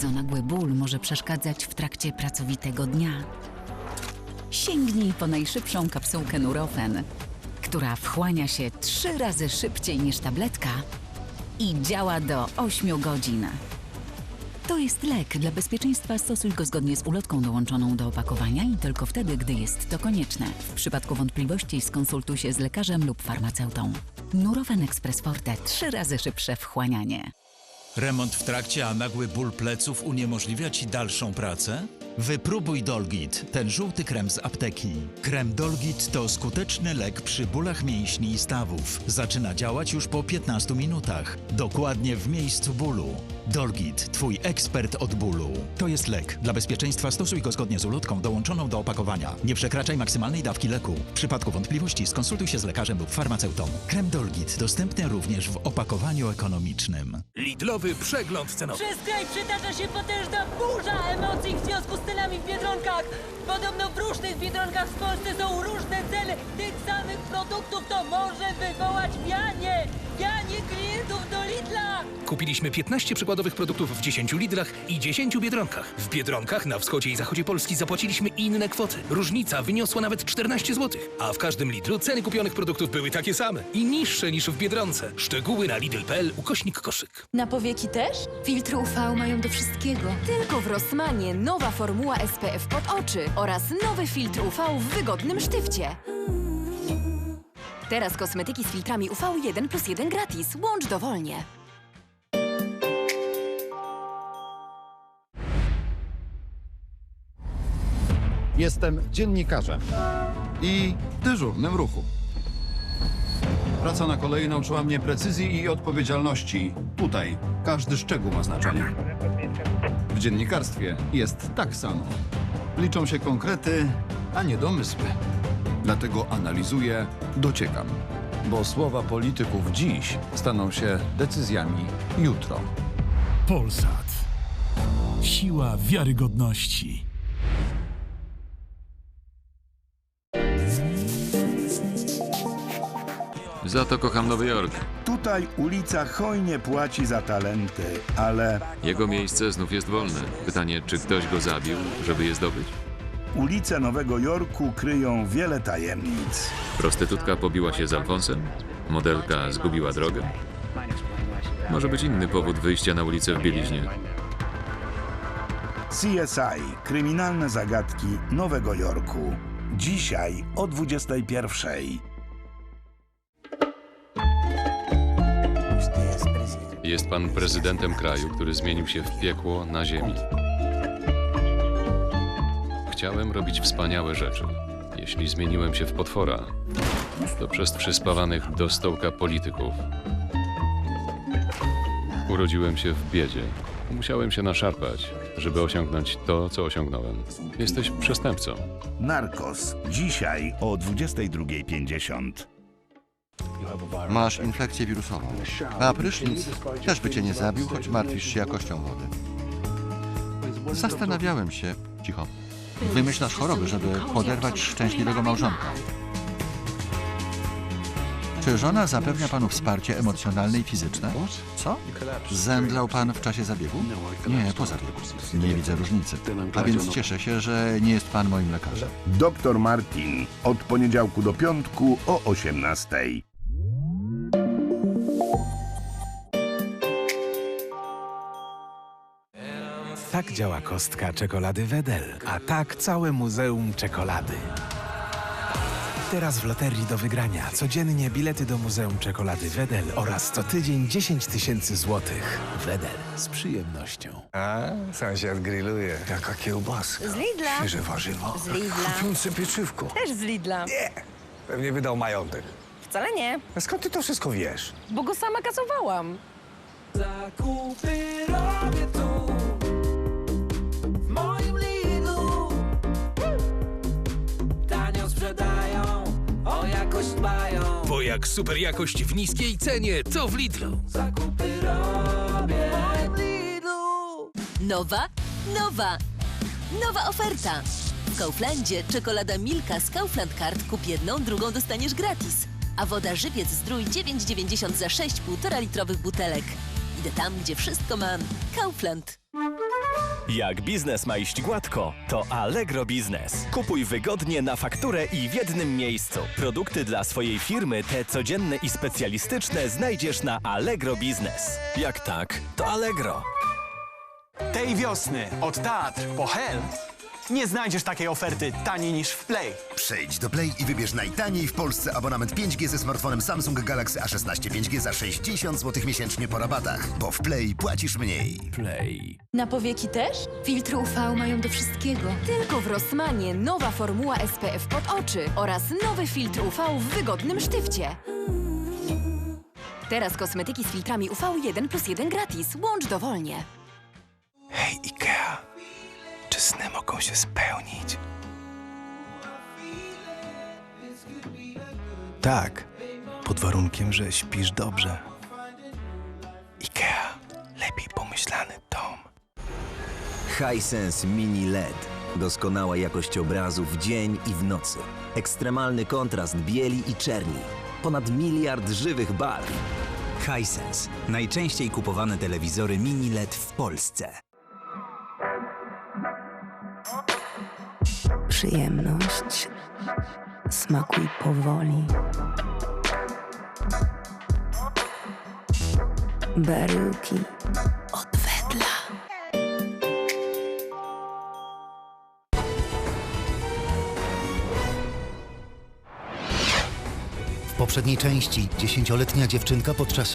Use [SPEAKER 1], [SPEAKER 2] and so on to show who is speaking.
[SPEAKER 1] bardzo nagły ból może przeszkadzać w trakcie pracowitego dnia. Sięgnij po najszybszą kapsułkę Nurofen, która wchłania się trzy razy szybciej niż tabletka i działa do 8 godzin. To jest lek. Dla bezpieczeństwa stosuj go zgodnie z ulotką dołączoną do opakowania i tylko wtedy, gdy jest to konieczne. W przypadku wątpliwości skonsultuj się z lekarzem lub farmaceutą. Nurofen Express Forte. Trzy razy szybsze wchłanianie.
[SPEAKER 2] Remont w trakcie, a nagły ból pleców uniemożliwia ci dalszą pracę? Wypróbuj Dolgit, ten żółty krem z apteki. Krem Dolgit to skuteczny lek przy bólach mięśni i stawów. Zaczyna działać już po 15 minutach, dokładnie w miejscu bólu. Dolgit, twój ekspert od bólu. To jest lek. Dla bezpieczeństwa stosuj go zgodnie z ulotką dołączoną do opakowania. Nie przekraczaj maksymalnej dawki leku. W przypadku wątpliwości skonsultuj się z lekarzem lub farmaceutą. Krem Dolgit dostępny również w opakowaniu ekonomicznym.
[SPEAKER 3] Lidlowy przegląd cenowy.
[SPEAKER 4] Przez kraj przytacza się potężna burza emocji w związku z cenami w Biedronkach. Podobno w różnych Biedronkach w Polsce są różne ceny tych samych produktów. To może wywołać wianie, wianie klientów do Lidla.
[SPEAKER 3] Kupiliśmy 15 przykładowych produktów w 10 Lidlach i 10 Biedronkach. W Biedronkach na wschodzie i zachodzie Polski zapłaciliśmy inne kwoty. Różnica wyniosła nawet 14 zł. A w każdym Lidlu ceny kupionych produktów były takie same i niższe niż w Biedronce. Szczegóły na lidl.pl ukośnik koszyk.
[SPEAKER 5] Na powieki też?
[SPEAKER 6] Filtry UV mają do wszystkiego.
[SPEAKER 5] Tylko w Rossmanie nowa formuła SPF pod oczy oraz nowy filtr UV w wygodnym sztywcie. Teraz kosmetyki z filtrami UV 1 plus 1 gratis. Łącz dowolnie.
[SPEAKER 7] Jestem dziennikarzem i dyżurnym ruchu. Praca na kolei nauczyła mnie precyzji i odpowiedzialności. Tutaj każdy szczegół ma znaczenie. W dziennikarstwie jest tak samo. Liczą się konkrety, a nie domysły. Dlatego analizuję, dociekam. Bo słowa polityków dziś staną się decyzjami jutro.
[SPEAKER 8] Polsat. Siła wiarygodności.
[SPEAKER 9] Za to kocham Nowy Jork.
[SPEAKER 10] Tutaj ulica hojnie płaci za talenty, ale
[SPEAKER 9] Jego miejsce znów jest wolne. Pytanie, czy ktoś go zabił, żeby je zdobyć?
[SPEAKER 10] ulice Nowego Jorku kryją wiele tajemnic.
[SPEAKER 9] Prostytutka pobiła się z Alfonsem? Modelka zgubiła drogę? Może być inny powód wyjścia na ulicę w bieliźnie.
[SPEAKER 10] CSI Kryminalne zagadki Nowego Jorku. Dzisiaj o 21.
[SPEAKER 9] Jest pan prezydentem kraju, który zmienił się w piekło na ziemi. Chciałem robić wspaniałe rzeczy. Jeśli zmieniłem się w potwora, to przez przyspawanych do stołka polityków. Urodziłem się w biedzie. Musiałem się naszarpać, żeby osiągnąć to, co osiągnąłem. Jesteś przestępcą.
[SPEAKER 10] Narkos. Dzisiaj o 22.50.
[SPEAKER 11] Masz infekcję wirusową. A prysznic też by cię nie zabił, choć martwisz się jakością wody. Zastanawiałem się, cicho, wymyślasz choroby, żeby poderwać szczęśliwego małżonka. Czy żona zapewnia panu wsparcie emocjonalne i fizyczne? Co? Zemdlał pan w czasie zabiegu? Nie, po zabiegu. Nie widzę różnicy. A więc cieszę się, że nie jest pan moim lekarzem.
[SPEAKER 10] Doktor Martin. Od poniedziałku do piątku o 18.
[SPEAKER 3] Tak działa kostka czekolady Wedel, a tak całe Muzeum Czekolady. Teraz w loterii do wygrania codziennie bilety do Muzeum Czekolady Wedel oraz co tydzień 10 tysięcy złotych. Wedel z przyjemnością.
[SPEAKER 12] A, sąsiad grilluje. Jaka kiełbasa.
[SPEAKER 5] Z Lidla.
[SPEAKER 12] Świeże warzywa.
[SPEAKER 5] Z Lidla.
[SPEAKER 12] Chrupiące pieczywko.
[SPEAKER 5] Też z Lidla.
[SPEAKER 12] Pewnie wydał majątek.
[SPEAKER 5] Wcale nie,
[SPEAKER 12] A skąd ty to wszystko wiesz?
[SPEAKER 5] bo go sama kasowałam.
[SPEAKER 4] Zakupy robię tu, jakość dbają.
[SPEAKER 3] Bo jak super jakość w niskiej cenie, to w Lidlu.
[SPEAKER 4] Zakupy robię w Lidlu.
[SPEAKER 6] Nowa, nowa, nowa oferta. W Kauflandzie czekolada Milka z Kaufland Card kup jedną, drugą dostaniesz gratis. A woda Żywiec Zdrój 9,90 za 6 1,5 litrowych butelek. Idę tam, gdzie wszystko mam. Kaufland.
[SPEAKER 13] Jak biznes ma iść gładko, to Allegro Biznes. Kupuj wygodnie na fakturę i w jednym miejscu. Produkty dla swojej firmy, te codzienne i specjalistyczne, znajdziesz na Allegro Biznes. Jak tak, to Allegro.
[SPEAKER 14] Tej wiosny od teatr po Helm nie znajdziesz takiej oferty taniej niż w Play.
[SPEAKER 15] Przejdź do Play i wybierz najtaniej w Polsce abonament 5G ze smartfonem Samsung Galaxy A16 5G za 60 zł miesięcznie po rabatach, bo w Play płacisz mniej.
[SPEAKER 13] Play.
[SPEAKER 5] Na powieki też? Filtry UV mają do wszystkiego. Tylko w Rossmanie nowa formuła SPF pod oczy oraz nowy filtr UV w wygodnym sztywcie. Teraz kosmetyki z filtrami UV 1 plus 1 gratis. Łącz dowolnie.
[SPEAKER 12] Hej, Ikea. Sny mogą się spełnić? Tak, pod warunkiem, że śpisz dobrze. Ikea. Lepiej pomyślany dom.
[SPEAKER 16] Hisense Mini LED. Doskonała jakość obrazu w dzień i w nocy. Ekstremalny kontrast bieli i czerni. Ponad miliard żywych barw.
[SPEAKER 17] Hisense. Najczęściej kupowane telewizory mini LED w Polsce.
[SPEAKER 18] Przyjemność smakuj powoli. Baryłki od wedla.
[SPEAKER 15] W poprzedniej części dziesięcioletnia dziewczynka podczas